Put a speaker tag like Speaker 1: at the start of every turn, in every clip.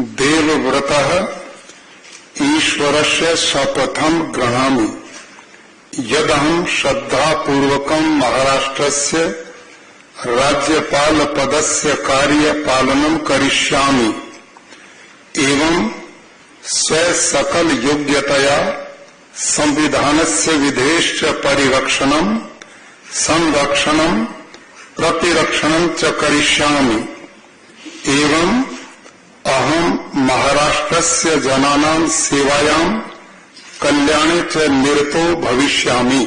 Speaker 1: देवव्रत ईश्वर से सपथम गृहामी। यदहम श्रद्धापूर्वक महाराष्ट्र से राज्यपाल पद से कार्यपालन एवं सकल योग्यतया संविधान से विधेश परिरक्षण, संरक्षण, प्रतिरक्षण च क्या एवं अहम महाराष्ट्रस्य जनानां सेवायां कल्याणे च निरतो भविष्यामि.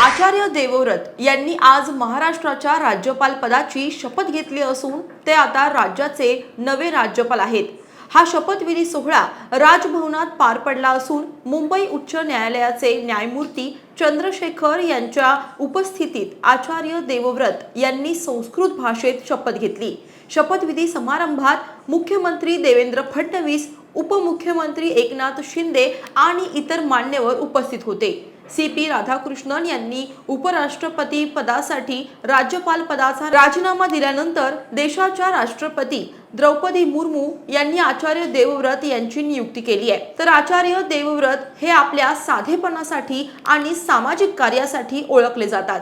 Speaker 2: आचार्य देवव्रत यांनी आज महाराष्ट्राच्या राज्यपाल पदाची शपथ घेतली असून ते आता राज्याचे नवे राज्यपाल आहेत. हा शपथविधी सोहळा राजभवनात पार पडला असून मुंबई उच्च न्यायालयाचे न्यायमूर्ती चंद्रशेखर यांच्या उपस्थितीत आचार्य देवव्रत यांनी संस्कृत भाषेत शपथ घेतली. शपथविधी समारंभात मुख्यमंत्री देवेंद्र फडणवीस उपमुख्यमंत्री एकनाथ शिंदे आणि इतर मान्यवर उपस्थित होते. सी पी राधाकृष्णन यांनी उपराष्ट्रपती पदासाठी राज्यपाल पदाचा राजीनामा दिल्यानंतर देशाच्या राष्ट्रपती द्रौपदी मुर्मू यांनी आचार्य देवव्रत यांची नियुक्ती केली आहे. तर आचार्य देवव्रत हे आपल्या साधेपणासाठी आणि सामाजिक कार्यासाठी ओळखले जातात.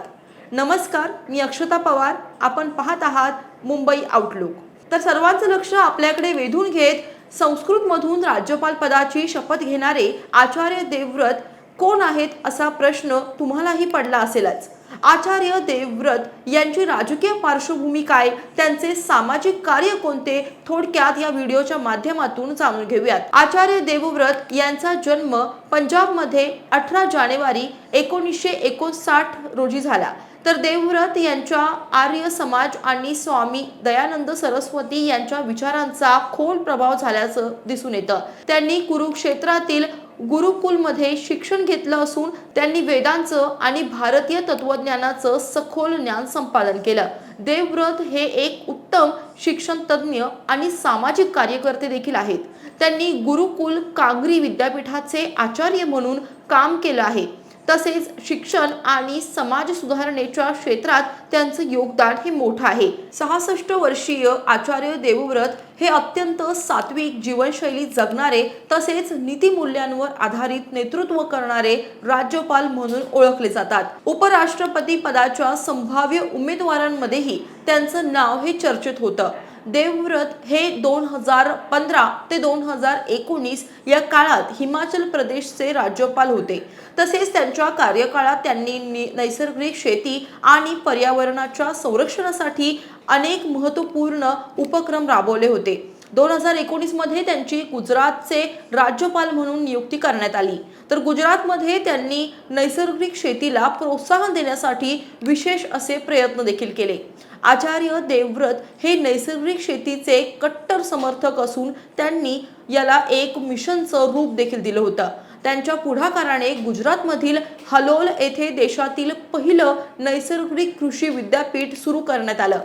Speaker 2: नमस्कार मी अक्षता पवार. आपण पाहत आहात मुंबई आउटलुक तर सर्वांचं लक्ष आपल्याकडे वेधून घेत संस्कृतमधून राज्यपाल पदाची शपथ घेणारे आचार्य देवव्रत कोण आहेत असा प्रश्न तुम्हालाही पडला असेलच. आचार्य देवव्रत यांची राजकीय पार्श्वभूमी काय? त्यांचे सामाजिक कार्य कोणते? थोडक्यात या व्हिडिओच्या माध्यमातून जाणून घेऊयात. आचार्य देवव्रत यांचा जन्म पंजाबमध्ये अठरा जानेवारी एकोणीसशे एकोणसाठ रोजी झाला. तर देवव्रत यांच्या आर्य समाज आणि स्वामी दयानंद सरस्वती यांच्या विचारांचा खोल प्रभाव झाल्याचं दिसून येतं. त्यांनी कुरुक्षेत्रातील गुरुकुलमध्ये शिक्षण घेतलं असून त्यांनी वेदांचं आणि भारतीय तत्वज्ञानाचं सखोल ज्ञान संपादन केलं. देवव्रत हे एक उत्तम शिक्षण तज्ज्ञ आणि सामाजिक कार्यकर्ते देखील आहेत. त्यांनी गुरुकुल कांगरी विद्यापीठाचे आचार्य म्हणून काम केलं आहे. तसेच शिक्षण आणि समाज सुधारणेच्या क्षेत्रात त्यांचं योगदान हे मोठं आहे. सहासष्ट वर्षीय आचार्य देवव्रत हे अत्यंत सात्विक जीवनशैली जगणारे तसेच नीतिमूल्यांवर आधारित नेतृत्व करणारे राज्यपाल म्हणून ओळखले जातात. उपराष्ट्रपती पदाच्या संभाव्य उमेदवारांमध्येही त्यांचं नाव हे चर्चेत होतं. देवव्रत हे दोन हजार पंधरा ते दोन हजार एकोणीस या काळात हिमाचल प्रदेशचे राज्यपाल होते. तसेच त्यांच्या कार्यकाळात त्यांनी नैसर्गिक शेती आणि पर्यावरणाच्या संरक्षणासाठी अनेक महत्त्वपूर्ण उपक्रम राबवले होते. दोन हजार एकोणीसमध्ये त्यांची गुजरातचे राज्यपाल म्हणून नियुक्ती करण्यात आली. तर गुजरातमध्ये त्यांनी नैसर्गिक शेतीला प्रोत्साहन देण्यासाठी विशेष असे प्रयत्न देखील केले. आचार्य देवव्रत हे नैसर्गिक शेतीचे कट्टर समर्थक असून त्यांनी याला एक मिशनचं रूप देखील दिलं होतं. त्यांच्या पुढाकाराने गुजरातमधील हलोल येथे देशातील पहिलं नैसर्गिक कृषी विद्यापीठ सुरू करण्यात आलं.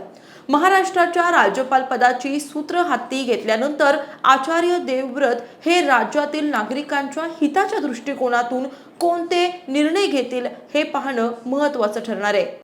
Speaker 2: महाराष्ट्राच्या राज्यपाल पदाची सूत्र हाती घेतल्यानंतर आचार्य देवव्रत हे राज्यातील नागरिकांच्या हिताच्या दृष्टिकोनातून कोणते निर्णय घेतील हे पाहणं महत्त्वाचं ठरणार आहे.